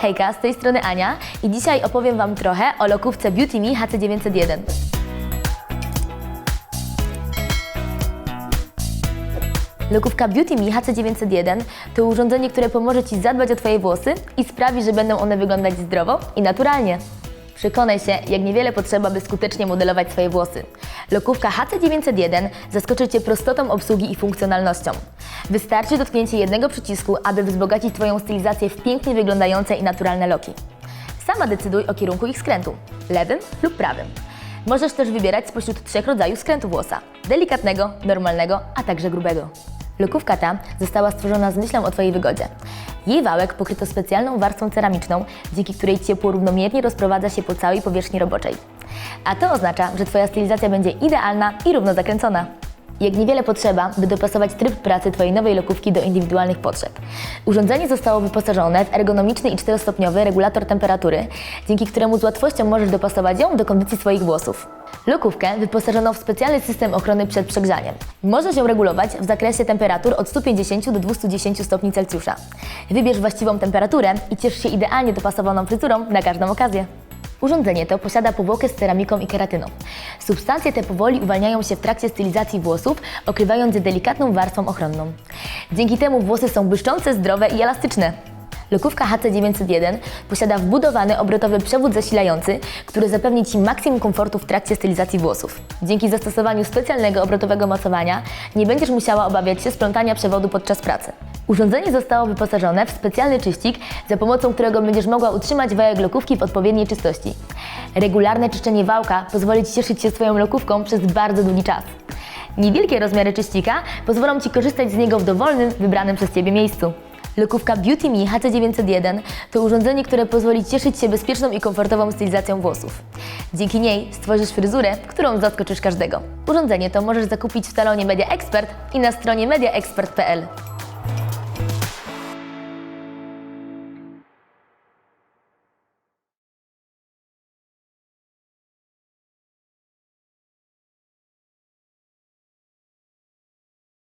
Hejka, z tej strony Ania i dzisiaj opowiem Wam trochę o lokówce Beauty Me HC901. Lokówka Beauty Me HC901 to urządzenie, które pomoże Ci zadbać o Twoje włosy i sprawi, że będą one wyglądać zdrowo i naturalnie. Przekonaj się, jak niewiele potrzeba, by skutecznie modelować swoje włosy. Lokówka HC901 zaskoczy Cię prostotą obsługi i funkcjonalnością. Wystarczy dotknięcie jednego przycisku, aby wzbogacić Twoją stylizację w pięknie wyglądające i naturalne loki. Sama decyduj o kierunku ich skrętu lewym lub prawym. Możesz też wybierać spośród trzech rodzajów skrętu włosa: delikatnego, normalnego, a także grubego. Lokówka ta została stworzona z myślą o Twojej wygodzie. Jej wałek pokryto specjalną warstwą ceramiczną, dzięki której ciepło równomiernie rozprowadza się po całej powierzchni roboczej. A to oznacza, że Twoja stylizacja będzie idealna i równo zakręcona. Jak niewiele potrzeba, by dopasować tryb pracy Twojej nowej lokówki do indywidualnych potrzeb. Urządzenie zostało wyposażone w ergonomiczny i czterostopniowy regulator temperatury, dzięki któremu z łatwością możesz dopasować ją do kondycji swoich włosów. Lokówkę wyposażono w specjalny system ochrony przed przegrzaniem. Możesz ją regulować w zakresie temperatur od 150 do 210 stopni Celsjusza. Wybierz właściwą temperaturę i ciesz się idealnie dopasowaną fryzurą na każdą okazję. Urządzenie to posiada powłokę z ceramiką i keratyną. Substancje te powoli uwalniają się w trakcie stylizacji włosów, okrywając je delikatną warstwą ochronną. Dzięki temu włosy są błyszczące, zdrowe i elastyczne. Lokówka HC901 posiada wbudowany obrotowy przewód zasilający, który zapewni Ci maksimum komfortu w trakcie stylizacji włosów. Dzięki zastosowaniu specjalnego obrotowego mocowania nie będziesz musiała obawiać się splątania przewodu podczas pracy. Urządzenie zostało wyposażone w specjalny czyścik, za pomocą którego będziesz mogła utrzymać wałek lokówki w odpowiedniej czystości. Regularne czyszczenie wałka pozwoli Ci cieszyć się swoją lokówką przez bardzo długi czas. Niewielkie rozmiary czyścika pozwolą Ci korzystać z niego w dowolnym, wybranym przez Ciebie miejscu. Lokówka Beauty Me HC901 to urządzenie, które pozwoli cieszyć się bezpieczną i komfortową stylizacją włosów. Dzięki niej stworzysz fryzurę, którą zaskoczysz każdego. Urządzenie to możesz zakupić w salonie Media Expert i na stronie mediaexpert.pl.